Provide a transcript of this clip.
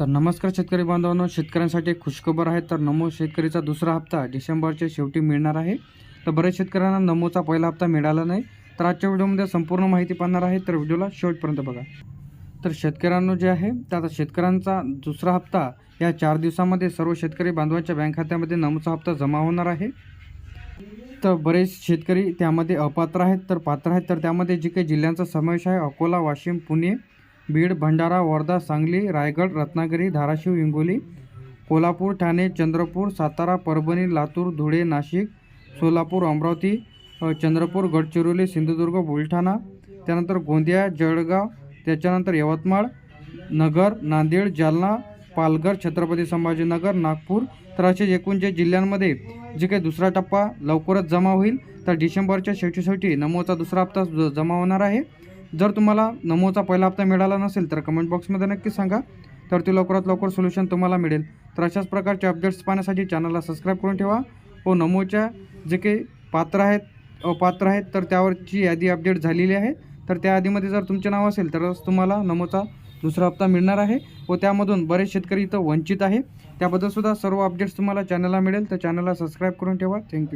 तर नमस्कार शेतकरी बांधवांनो शेतकऱ्यांसाठी एक खुशखबर आहे. तर नमो शेतकरीचा दुसरा हप्ता डिसेंबरच्या शेवटी मिळणार आहे. तर बऱ्याच शेतकऱ्यांना नमोचा पहिला हप्ता मिळाला नाही. तर आजच्या व्हिडिओमध्ये संपूर्ण माहिती पाहणार आहे. तर व्हिडिओला शेवटपर्यंत बघा. तर शेतकऱ्यांनो जे आहे तर आता शेतकऱ्यांचा दुसरा हप्ता या चार दिवसामध्ये सर्व शेतकरी बांधवांच्या बँक खात्यामध्ये नमोचा हप्ता जमा होणार आहे. तर बरेच शेतकरी त्यामध्ये अपात्र आहेत. तर पात्र आहेत. तर त्यामध्ये जे काही जिल्ह्यांचा समावेश आहे अकोला वाशिम पुणे बीड भंडारा वर्धा सांगली रायगड रत्नागिरी धाराशिव हिंगोली कोल्हापूर ठाणे चंद्रपूर सातारा परभणी लातूर धुळे नाशिक सोलापूर अमरावती चंद्रपूर गडचिरोली सिंधुदुर्ग बुलढाणा त्यानंतर गोंदिया जळगाव त्याच्यानंतर यवतमाळ नगर नांदेड जालना पालघर छत्रपती संभाजीनगर नागपूर तर असे एकूण जे जिल्ह्यांमध्ये जे काही दुसरा टप्पा लवकरच जमा होईल तर डिसेंबरच्या शेवटी शेवटी नमोचा दुसरा हप्ता जमा होणार आहे. जर तुम्हाला नमोचा पहिला हप्ता मिळाला नसेल तर कमेंट बॉक्समध्ये नक्की सांगा. तर ते लवकरात लवकर सोल्युशन तुम्हाला मिळेल. तर अशाच प्रकारचे अपडेट्स पाहण्यासाठी चॅनलला सबस्क्राईब करून ठेवा. व नमोच्या जे काही पात्र आहेत अपात्र आहेत तर त्यावरची यादी अपडेट झालेली आहे. तर त्या यादीमध्ये जर तुमचे नाव असेल तरच तुम्हाला नमोचा दुसरा हप्ता मिळणार आहे. व त्यामधून बरेच शेतकरी इथं वंचित आहे. त्याबद्दलसुद्धा सर्व अपडेट्स तुम्हाला चॅनलला मिळेल. तर चॅनलला सबस्क्राईब करून ठेवा. थँक्यू